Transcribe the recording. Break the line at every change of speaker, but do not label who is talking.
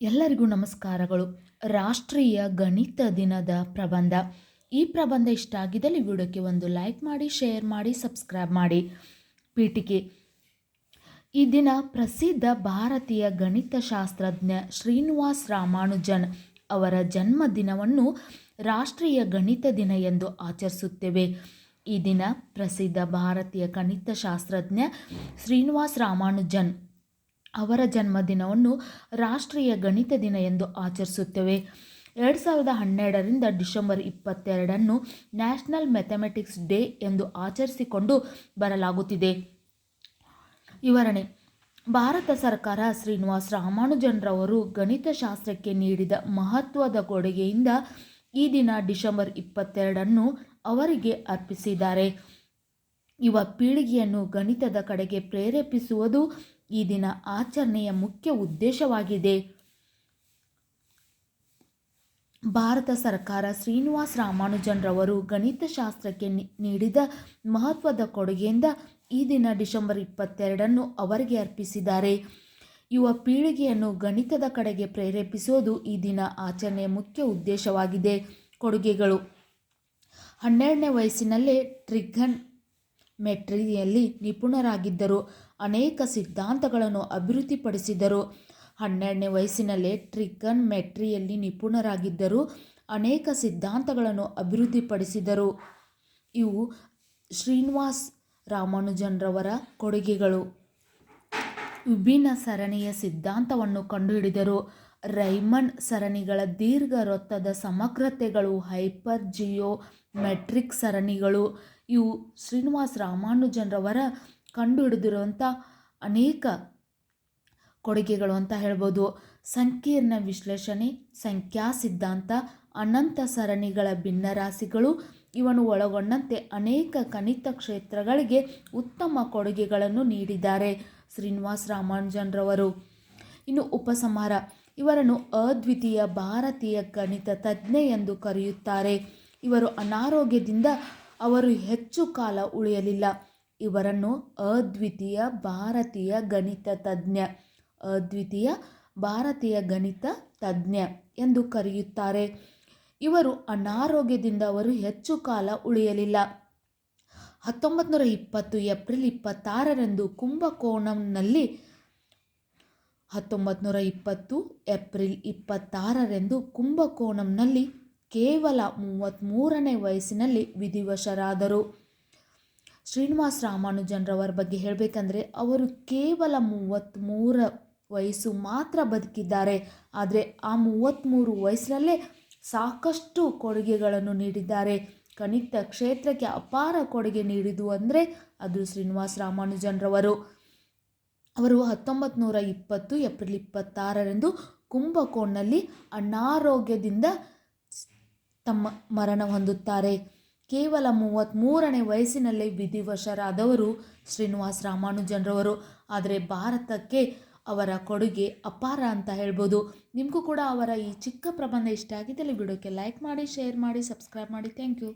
ಎಲ್ಲರಿಗೂ ನಮಸ್ಕಾರಗಳು. ರಾಷ್ಟ್ರೀಯ ಗಣಿತ ದಿನದ ಪ್ರಬಂಧ. ಈ ಪ್ರಬಂಧ ಇಷ್ಟ ಆಗಿದ್ದಲ್ಲಿ ವಿಡಿಯೋಕ್ಕೆ ಒಂದು ಲೈಕ್ ಮಾಡಿ, ಶೇರ್ ಮಾಡಿ, ಸಬ್ಸ್ಕ್ರೈಬ್ ಮಾಡಿ. ಪೀಠಿಕೆ. ಈ ದಿನ ಪ್ರಸಿದ್ಧ ಭಾರತೀಯ ಗಣಿತ ಶಾಸ್ತ್ರಜ್ಞ ಶ್ರೀನಿವಾಸ್ ರಾಮಾನುಜನ್ ಅವರ ಜನ್ಮದಿನವನ್ನು ರಾಷ್ಟ್ರೀಯ ಗಣಿತ ದಿನ ಎಂದು ಆಚರಿಸುತ್ತೇವೆ. ಈ ದಿನ ಪ್ರಸಿದ್ಧ ಭಾರತೀಯ ಗಣಿತಶಾಸ್ತ್ರಜ್ಞ ಶ್ರೀನಿವಾಸ್ ರಾಮಾನುಜನ್ ಅವರ ಜನ್ಮದಿನವನ್ನು ರಾಷ್ಟ್ರೀಯ ಗಣಿತ ದಿನ ಎಂದು ಆಚರಿಸುತ್ತೇವೆ. ಎರಡು ಸಾವಿರದ ಹನ್ನೆರಡರಿಂದ ಡಿಸೆಂಬರ್ ಇಪ್ಪತ್ತೆರಡನ್ನು ನ್ಯಾಷನಲ್ ಮ್ಯಾಥಮೆಟಿಕ್ಸ್ ಡೇ ಎಂದು ಆಚರಿಸಿಕೊಂಡು ಬರಲಾಗುತ್ತಿದೆ. ವಿವರಣೆ. ಭಾರತ ಸರ್ಕಾರ ಶ್ರೀನಿವಾಸ್ ರಾಮಾನುಜನ್ರವರು ಗಣಿತಶಾಸ್ತ್ರಕ್ಕೆ ನೀಡಿದ ಮಹತ್ವದ ಕೊಡುಗೆಯಿಂದ ಈ ದಿನ ಡಿಸೆಂಬರ್ ಇಪ್ಪತ್ತೆರಡನ್ನು ಅವರಿಗೆ ಅರ್ಪಿಸಿದ್ದಾರೆ. ಯುವ ಪೀಳಿಗೆಯನ್ನು ಗಣಿತದ ಕಡೆಗೆ ಪ್ರೇರೇಪಿಸುವುದು ಈ ದಿನ ಆಚರಣೆಯ ಮುಖ್ಯ ಉದ್ದೇಶವಾಗಿದೆ. ಭಾರತ ಸರ್ಕಾರ ಶ್ರೀನಿವಾಸ್ ರಾಮಾನುಜನ್ರವರು ಗಣಿತಶಾಸ್ತ್ರಕ್ಕೆ ನೀಡಿದ ಮಹತ್ವದ ಕೊಡುಗೆಯಿಂದ ಈ ದಿನ ಡಿಸೆಂಬರ್ ಇಪ್ಪತ್ತೆರಡನ್ನು ಅವರಿಗೆ ಅರ್ಪಿಸಿದ್ದಾರೆ. ಯುವ ಪೀಳಿಗೆಯನ್ನು ಗಣಿತದ ಕಡೆಗೆ ಪ್ರೇರೇಪಿಸುವುದು ಈ ದಿನ ಆಚರಣೆಯ ಮುಖ್ಯ ಉದ್ದೇಶವಾಗಿದೆ. ಕೊಡುಗೆಗಳು. ಹನ್ನೆರಡನೇ ವಯಸ್ಸಿನಲ್ಲೇ ಟ್ರಿಗನ್ ಮೆಟ್ರಿಯಲ್ಲಿ ನಿಪುಣರಾಗಿದ್ದರು. ಅನೇಕ ಸಿದ್ಧಾಂತಗಳನ್ನು ಅಭಿವೃದ್ಧಿಪಡಿಸಿದರು. ಹನ್ನೆರಡನೇ ವಯಸ್ಸಿನಲ್ಲೇ ಟ್ರಿಕನ್ ಮೆಟ್ರಿಯಲ್ಲಿ ನಿಪುಣರಾಗಿದ್ದರು. ಅನೇಕ ಸಿದ್ಧಾಂತಗಳನ್ನು ಅಭಿವೃದ್ಧಿಪಡಿಸಿದರು. ಇವು ಶ್ರೀನಿವಾಸ್ ರಾಮಾನುಜನ್ರವರ ಕೊಡುಗೆಗಳು. ವಿಭಿನ್ನ ಸರಣಿಯ ಸಿದ್ಧಾಂತವನ್ನು ಕಂಡುಹಿಡಿದರು. ರೈಮನ್ ಸರಣಿಗಳ ದೀರ್ಘ ವೃತ್ತದ ಸಮಗ್ರತೆಗಳು ಹೈಪರ್ ಜಿಯೋ ಮೆಟ್ರಿಕ್ ಸರಣಿಗಳು. ಇವು ಶ್ರೀನಿವಾಸ ರಾಮಾನುಜನ್ರವರ ಕಂಡುಹಿಡಿದಿರುವಂಥ ಅನೇಕ ಕೊಡುಗೆಗಳು ಅಂತ ಹೇಳ್ಬೋದು. ಸಂಕೀರ್ಣ ವಿಶ್ಲೇಷಣೆ ಸಂಖ್ಯಾ ಸಿದ್ಧಾಂತ ಅನಂತ ಸರಣಿಗಳ ಭಿನ್ನರಾಶಿಗಳು ಇವನ್ನು ಒಳಗೊಂಡಂತೆ ಅನೇಕ ಗಣಿತ ಕ್ಷೇತ್ರಗಳಿಗೆ ಉತ್ತಮ ಕೊಡುಗೆಗಳನ್ನು ನೀಡಿದ್ದಾರೆ ಶ್ರೀನಿವಾಸ್ ರಾಮಾನುಜನ್ರವರು. ಇನ್ನು ಉಪಸಮಾರ ಇವರನ್ನು ಅದ್ವಿತೀಯ ಭಾರತೀಯ ಗಣಿತ ತಜ್ಞ ಎಂದು ಕರೆಯುತ್ತಾರೆ. ಇವರು ಅನಾರೋಗ್ಯದಿಂದ ಅವರು ಹೆಚ್ಚು ಕಾಲ ಉಳಿಯಲಿಲ್ಲ. ಇವರನ್ನು ಅದ್ವಿತೀಯ ಭಾರತೀಯ ಗಣಿತ ತಜ್ಞ, ಅದ್ವಿತೀಯ ಭಾರತೀಯ ಗಣಿತ ತಜ್ಞ ಎಂದು ಕರೆಯುತ್ತಾರೆ. ಇವರು ಅನಾರೋಗ್ಯದಿಂದ ಅವರು ಹೆಚ್ಚು ಕಾಲ ಉಳಿಯಲಿಲ್ಲ. ಹತ್ತೊಂಬತ್ತು ನೂರ ಇಪ್ಪತ್ತು ಏಪ್ರಿಲ್ ಇಪ್ಪತ್ತಾರರಂದು ಕುಂಭಕೋಣಂನಲ್ಲಿ ಹತ್ತೊಂಬತ್ತು ನೂರ ಇಪ್ಪತ್ತು ಏಪ್ರಿಲ್ ಇಪ್ಪತ್ತಾರರಂದು ಕುಂಭಕೋಣಂನಲ್ಲಿ ಕೇವಲ ಮೂವತ್ತ್ಮೂರನೇ ವಯಸ್ಸಿನಲ್ಲಿ ವಿಧಿವಶರಾದರು. ಶ್ರೀನಿವಾಸ ರಾಮಾನುಜನ್ರವರ ಬಗ್ಗೆ ಹೇಳಬೇಕಂದ್ರೆ, ಅವರು ಕೇವಲ ಮೂವತ್ತ್ಮೂರ ವಯಸ್ಸು ಮಾತ್ರ ಬದುಕಿದ್ದಾರೆ. ಆದರೆ ಆ ಮೂವತ್ತ್ಮೂರು ವಯಸ್ಸಿನಲ್ಲೇ ಸಾಕಷ್ಟು ಕೊಡುಗೆಗಳನ್ನು ನೀಡಿದ್ದಾರೆ. ಗಣಿತ ಕ್ಷೇತ್ರಕ್ಕೆ ಅಪಾರ ಕೊಡುಗೆ ನೀಡಿದ್ದು ಅಂದರೆ ಅದು ಶ್ರೀನಿವಾಸ ರಾಮಾನುಜನ್ರವರು. ಅವರು ಹತ್ತೊಂಬತ್ತು ನೂರ ಇಪ್ಪತ್ತು, ಏಪ್ರಿಲ್ ಇಪ್ಪತ್ತಾರರಂದು ಕುಂಭಕೋಣಲ್ಲಿ ಅನಾರೋಗ್ಯದಿಂದ ತಮ್ಮ ಮರಣ ಹೊಂದುತ್ತಾರೆ. ಕೇವಲ ಮೂವತ್ತ್ಮೂರನೇ ವಯಸ್ಸಿನಲ್ಲೇ ವಿಧಿವಶರಾದವರು ಶ್ರೀನಿವಾಸ್ ರಾಮಾನುಜನ್ರವರು. ಆದರೆ ಭಾರತಕ್ಕೆ ಅವರ ಕೊಡುಗೆ ಅಪಾರ ಅಂತ ಹೇಳ್ಬೋದು. ನಿಮಗೂ ಕೂಡ ಅವರ ಈ ಚಿಕ್ಕ ಪ್ರಬಂಧ ಇಷ್ಟ ಆಗಿದ್ದಲ್ಲಿ ವಿಡಿಯೋಕ್ಕೆ ಲೈಕ್ ಮಾಡಿ ಶೇರ್ ಮಾಡಿ ಸಬ್ಸ್ಕ್ರೈಬ್ ಮಾಡಿ. Thank you